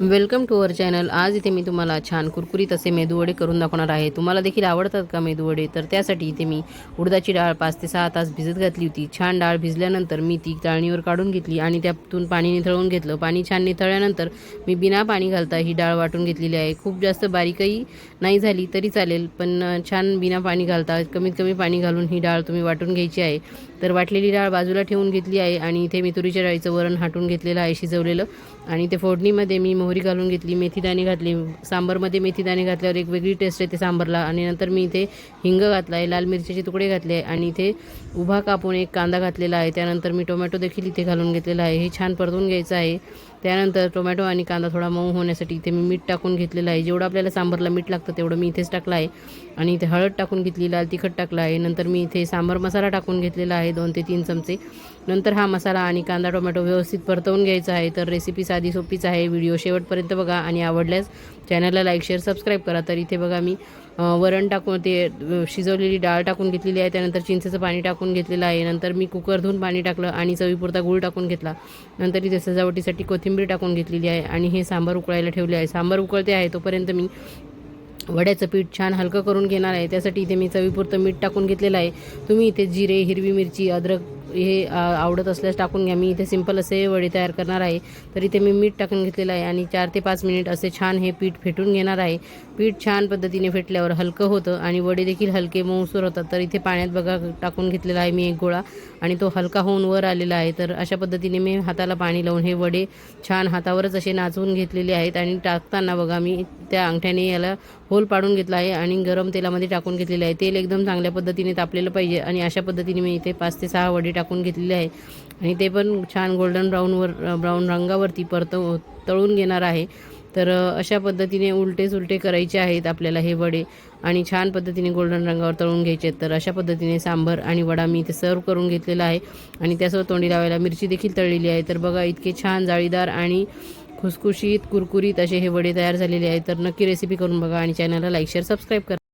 Welcome to our channel. आज इथे मी तुम्हाला छान कुरकुरीत असे मेदूवडे करून दाखवणार आहे. तुम्हाला देखील आवडतात का मेदूवडे? तर त्यासाठी इथे मी उडदाची डाळ पाच ते सहा तास भिजत घातली होती. छान डाळ भिजल्यानंतर मी ती चाळणीवर काढून घेतली आणि त्यातून पाणी निथळून घेतलं. पाणी छान निथळल्यानंतर मी बिना पाणी घालता ही डाळ वाटून घेतलेली आहे. खूप जास्त बारीकही नाही झाली तरी चालेल पण छान बिना पाणी घालता कमीत कमी पाणी घालून ही डाळ तुम्ही वाटून घ्यायची आहे. तर वाटलेली डाळ बाजूला ठेवून घेतली आहे आणि इथे मी तुरीच्या डाळीचं वरण हाटून घेतलेलं आहे शिजवलेलं. आणि ते फोडणीमध्ये मी मोहरी घालून घेतली मेथीदाणे घातली सांबरमध्ये मेथीदाणे घातल्यावर एक वेगळी टेस्ट येते सांबरला. आणि नंतर मी इथे हिंग घातला आहे लाल मिरच्याचे तुकडे घातले आहे आणि इथे उभा कापून एक कांदा घातलेला आहे. त्यानंतर मी टोमॅटो देखील इथे घालून घेतलेला आहे. हे छान परतून घ्यायचं आहे. त्यानंतर टोमॅटो आणि कांदा थोडा मऊ होण्यासाठी इथे मी मीठ टाकून घेतलेलं आहे. जेवढं आपल्याला सांबरला मीठ लागतं तेवढं मी इथेच टाकलं आहे. आणि इथे हळद टाकून घेतली लाल तिखट टाकलं आहे. नंतर मी इथे सांबर मसाला टाकून घेतलेला आहे दोन ते तीन चमचे. नंतर हा मसाला आणि कांदा टोमॅटो व्यवस्थित परतवून घ्यायचा आहे. तर रेसिपी साधी सोपीच आहे. व्हिडिओ शेवटपर्यंत बघा आणि आवडल्यास चॅनलला लाईक शेअर सबस्क्राईब करा. तर इथे बघा मी वरण टाकून ते शिजवलेली डाळ टाकून घेतलेली आहे. त्यानंतर चिंचेचं पाणी टाकून घेतलेलं आहे. नंतर मी कुकर धुवून पाणी टाकलं आणि चवीपुरता गूळ टाकून घेतला. नंतर इथे सजावटीसाठी कोथिंबीर टाकून घेतलेली आहे आणि हे सांबार उकळायला ठेवले आहे. सांबार उकळते आहे तोपर्यंत मी वड्याचं पीठ छान हलकं करून घेणार आहे. त्यासाठी इथे मी चवीपुरतं मीठ टाकून घेतलेलं आहे. तुम्ही इथे जिरे हिरवी मिरची अद्रक हे आवडत असल्यास टाकून घ्या. मी इथे सिंपल असे वडे तयार करणार आहे. तर इथे मी मीठ टाकून घेतलेलं आहे आणि चार ते पाच मिनिट असे छान हे पीठ फेटून घेणार आहे. पीठ छान पद्धतीने फेटल्यावर हलकं होतं आणि वडे देखील हलके मऊसूर होतात. तर इथे पाण्यात बघा टाकून घेतलेला आहे मी एक गोळा आणि तो हलका होऊन वर आलेला आहे. तर अशा पद्धतीने मी हाताला पाणी लावून हे वडे छान हातावरच असे नाचवून घेतलेले आहेत आणि टाकताना बघा मी त्या अंगठ्याने याला होल पाडून घेतला आहे आणि गरम तेलामध्ये टाकून घेतलेले आहे. तेल एकदम चांगल्या पद्धतीने तापलेलं पाहिजे आणि अशा पद्धतीने मी इथे पाच ते सहा वडे टाकून घेतलेले आहे. आणि ते पण छान गोल्डन ब्राऊनवर ब्राऊन रंगावरती परतव तळून घेणार आहे. तर अशा पद्धतीने उलटे सुलटे करायचे आहेत आपल्याला हे वडे. आणि छान पद्धतीने गोल्डन रंगावर तळून घ्यायचे आहेत. तर अशा पद्धतीने सांबर आणि वडा मी इथे सर्व करून घेतलेला आहे. आणि त्यासोबत तोंडी लावायला मिरची देखील तळलेली आहे. तर बघा इतके छान जाळीदार आणि खुसखुशीत कुरकुरीत असे हे वडे तयार झालेले आहेत. तर नक्की रेसिपी करून बघा आणि चॅनलला लाईक शेअर सबस्क्राईब करा.